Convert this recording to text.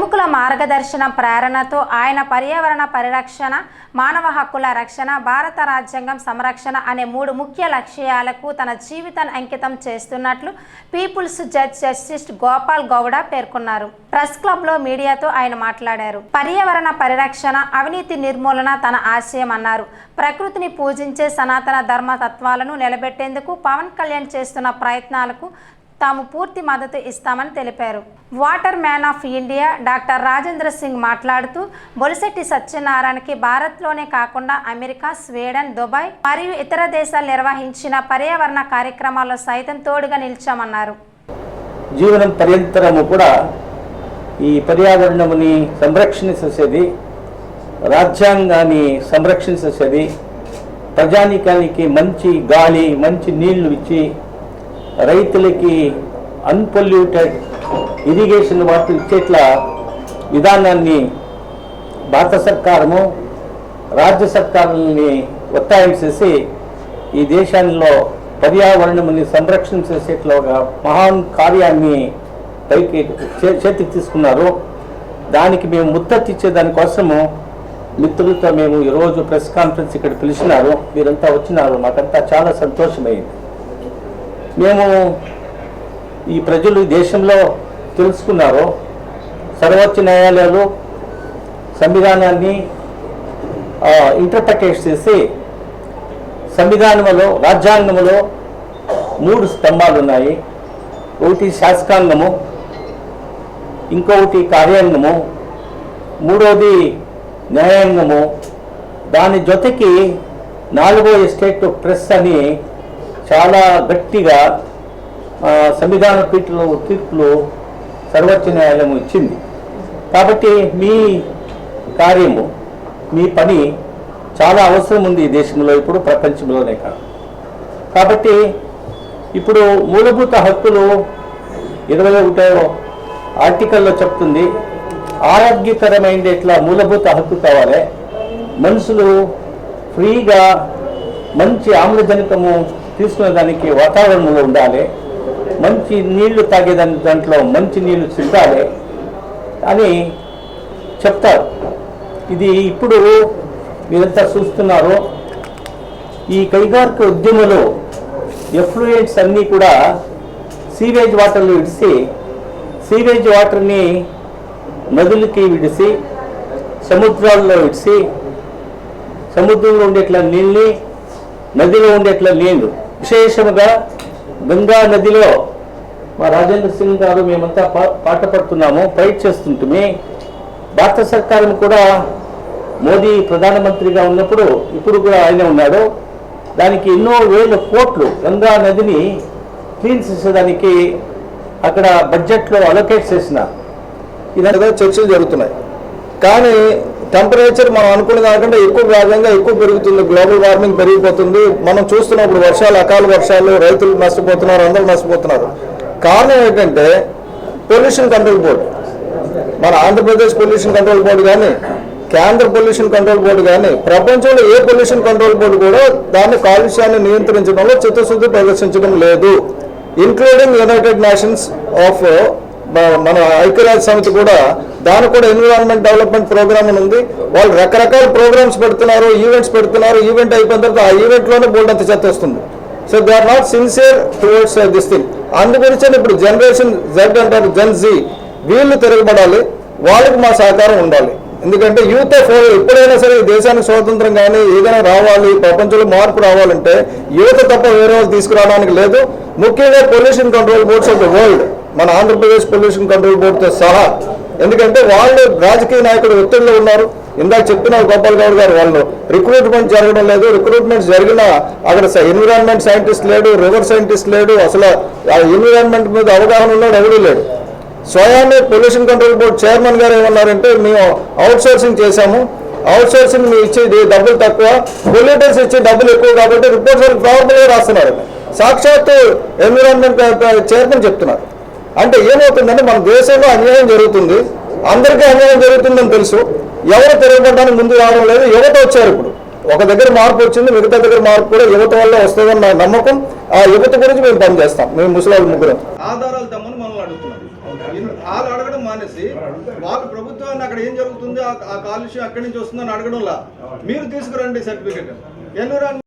మార్గదర్శనం ప్రేరణతో ఆయన పర్యావరణ పరిరక్షణ మానవ హక్కుల రక్షణ భారత రాజ్యాంగం సంరక్షణ అనే మూడు ముఖ్య లక్ష్యాలకు తన జీవితాన్ని అంకితం చేస్తున్నట్లు people's judge justice Gopal Gowda పేర్కొన్నారు. ప్రెస్ క్లబ్లో మీడియాతో ఆయన మాట్లాడారు. పర్యావరణ పరిరక్షణ అవినీతి నిర్మూలన తన ఆశయం అన్నారు. ప్రకృతిని పూజించే సనాతన ధర్మ తత్వాలను నిలబెట్టేందుకు పవన్ కళ్యాణ్ చేస్తున్న ప్రయత్నాలకు తాము పూర్తి మద్దతు ఇస్తామని తెలిపారు. Water man of India doctor Rajendra Singh మాట్లాడుతూ బొలిశెట్టి సత్యనారాయణకి భారత్లోనే కాకుండా అమెరికా స్వీడన్ దుబాయ్ మరియు ఇతర దేశాలు నిర్వహించిన పర్యావరణ కార్యక్రమాల్లో సైతం తోడుగా నిలిచామన్నారు. జీవనం పర్యంతరము కూడా ఈ పర్యావరణముని సంరక్షించేది రాజ్యాంగాన్ని సంరక్షించేది ప్రజానికానికి మంచి గాలి మంచి నీళ్ళు ఇచ్చి రైతులకి అన్పొల్యూటెడ్ ఇరిగేషన్ వాటర్ ఇచ్చేట్ల విధానాన్ని భారత సర్కారము రాజ్య సర్కారులని ఒత్తాయం చేసి ఈ దేశంలో పర్యావరణముని సంరక్షణ చేసేట్లా ఒక మహాన్ కార్యాన్ని పైకి చే- చేతికి తీసుకున్నారు. దానికి మేము ముత్తచ్చిచ్చే దానికోసము మిత్రులతో మేము ఈరోజు ప్రెస్ కాన్ఫరెన్స్ ఇక్కడ పిలిచినారు. మీరంతా వచ్చినారు. మాకంతా చాలా సంతోషమైంది. మేము ఈ ప్రజలు దేశంలో తెలుసుకున్నారు. సర్వోచ్చ న్యాయాలయాలు సంవిధానాన్ని ఇంటర్ప్రిటేట్ చేసి సంవిధానంలో రాజ్యాంగంలో మూడు స్తంభాలు ఉన్నాయి. ఒకటి శాసకాంగము ఇంకొకటి కార్యాంగము మూడవది న్యాయాంగము. దాని జొతకి నాలుగో ఎస్టేట్ ప్రెస్ అని చాలా గట్టిగా సంవిధాన పీఠలో తీర్పులు సర్వోచ్చ న్యాయాలయం ఇచ్చింది. కాబట్టి మీ కార్యము మీ పని చాలా అవసరం ఉంది ఈ దేశంలో ఇప్పుడు ప్రపంచంలోనే కాదు. కాబట్టి ఇప్పుడు మూలభూత హక్కులు ఇరవై ఒకటో ఆర్టికల్లో చెప్తుంది ఆరోగ్యకరమైనది ఇట్లా మూలభూత హక్కు కావాలి? మనుషులు ఫ్రీగా మంచి ఆమ్లజనకము తీసుకునే దానికి వాతావరణంలో ఉండాలి. మంచి నీళ్ళు తాగేదాని దాంట్లో మంచి నీళ్ళు సిద్ధాలి అని చెప్తారు. ఇది ఇప్పుడు మీరంతా చూస్తున్నారు. ఈ కైగారిక ఉద్యమంలో ఎఫ్లూయెంట్స్ అన్నీ కూడా సీవేజ్ వాటర్లు విడిసి సీవేజ్ వాటర్ని నదులకి విడిసి సముద్రాల్లో విడిసి సముద్రంలో ఉండేట్ల నీళ్ళని నదిలో ఉండేట్ల నీళ్ళు విశేషముగా గంగా నదిలో మా రాజేంద్ర సింగ్ గారు మేమంతా పా- పాట పడుతున్నాము ఫైట్ చేస్తుంటే భారత సర్కారం కూడా మోదీ ప్రధానమంత్రిగా ఉన్నప్పుడు ఇప్పుడు కూడా ఆయనే ఉన్నాడు. దానికి ఎన్నో వేల కోట్లు గంగా నదిని క్లీన్ చేసేదానికి అక్కడ బడ్జెట్లో అలొకేట్ చేసిన. ఇదంతా చర్చలు జరుగుతున్నాయి. కానీ టెంపరేచర్ మనం అనుకునే దానికంటే ఎక్కువ వేగంగా ఎక్కువ పెరుగుతుంది గ్లోబల్ వార్మింగ్ పెరిగిపోతుంది. మనం చూస్తున్నప్పుడు వర్షాలు అకాల వర్షాలు రైతులు నష్టపోతున్నారు అందరూ నష్టపోతున్నారు. కారణం ఏంటంటే పొల్యూషన్ కంట్రోల్ బోర్డు మన ఆంధ్రప్రదేశ్ పొల్యూషన్ కంట్రోల్ బోర్డు కానీ కేంద్ర పొల్యూషన్ కంట్రోల్ బోర్డు కానీ ప్రపంచంలో ఏ పొల్యూషన్ కంట్రోల్ బోర్డు కూడా దాన్ని కాలుష్యాన్ని నియంత్రించడంలో చిత్తశుద్ధి ప్రదర్శించడం లేదు. ఇంక్లూడింగ్ యునైటెడ్ నేషన్స్ ఆఫ్ మన ఐక్యరాజ్య సమితి కూడా దాని కూడా ఎన్విరాన్మెంట్ డెవలప్మెంట్ ప్రోగ్రామ్ అని ఉంది. వాళ్ళు రకరకాల ప్రోగ్రామ్స్ పెడుతున్నారు ఈవెంట్స్ పెడుతున్నారు. ఈవెంట్ అయిపోయిన తర్వాత ఆ ఈవెంట్లోనే బోల్డ్ అంత చెత్త వస్తుంది. So they are not sincere towards this thing అందు ఇప్పుడు జనరేషన్ జెడ్ అంటారు జెన్ జీ వీళ్ళు తిరగబడాలి వాళ్ళకి మా సహకారం ఉండాలి. ఎందుకంటే యూత్ ఆఫ్ ఎప్పుడైనా సరే ఈ దేశానికి స్వాతంత్రం కానీ ఏదైనా రావాలి ప్రపంచంలో మార్పు రావాలంటే యువత తప్ప వేరే వాళ్ళు తీసుకురావడానికి లేదు. ముఖ్యంగా pollution control boards of the world మన ఆంధ్రప్రదేశ్ పొల్యూషన్ కంట్రోల్ బోర్డుతో సహా ఎందుకంటే వాళ్ళు రాజకీయ నాయకులు ఒత్తిడిలో ఉన్నారు. ఇందాక చెప్తున్నారు గోపాల్ గౌడ్ గారు వాళ్ళు. రిక్రూట్మెంట్ జరగడం లేదు. రిక్రూట్మెంట్ జరిగిన అక్కడ ఎన్విరాన్మెంట్ సైంటిస్ట్ లేడు రివర్ సైంటిస్ట్ లేడు. అసలు ఆ ఎన్విరాన్మెంట్ మీద అవగాహన ఉన్నాడు ఎవడూ లేడు. స్వయాన్ని పొల్యూషన్ కంట్రోల్ బోర్డ్ చైర్మన్ గారు ఏమన్నారంటే మేము అవుట్ సోర్సింగ్ చేశాము. అవుట్ సోర్సింగ్ మీ ఇచ్చేది డబ్బులు తక్కువ. పొల్యూటర్స్ ఇచ్చే డబ్బులు ఎక్కువ కాబట్టి రిపోర్ట్స్ వాళ్ళు ప్రాబ్లంగా రాస్తున్నారు. సాక్షాత్తు ఎన్విరాన్మెంట్ చైర్మన్ చెప్తున్నారు. అంటే ఏమవుతుందంటే మన దేశంలో అన్యాయం జరుగుతుంది. అందరికీ అన్యాయం జరుగుతుందని తెలుసు. ఎవరు తిరగబడడానికి ముందు రావడం లేదు. యువత వచ్చారు ఇప్పుడు. ఒక దగ్గర మార్పు వచ్చింది మిగతా దగ్గర మార్పు కూడా యువత వల్ల వస్తుందని నమ్మకం. ఆ యువత గురించి మేము పనిచేస్తాం. మేము ముసలాళ్ళు ముగ్గురం. ఆధారాలు తమ్మని మనల్ని అడుగుతున్నాం. వాళ్ళు అడగడం మానేసి వాళ్ళు ప్రభుత్వాన్ని అక్కడ ఏం జరుగుతుందో? ఆ- కాలుష్యం అక్కడి నుంచి వస్తుందని అడగడంలా. మీరు తీసుకురండి సర్టిఫికెట్. ఎన్విరాన్మెంట్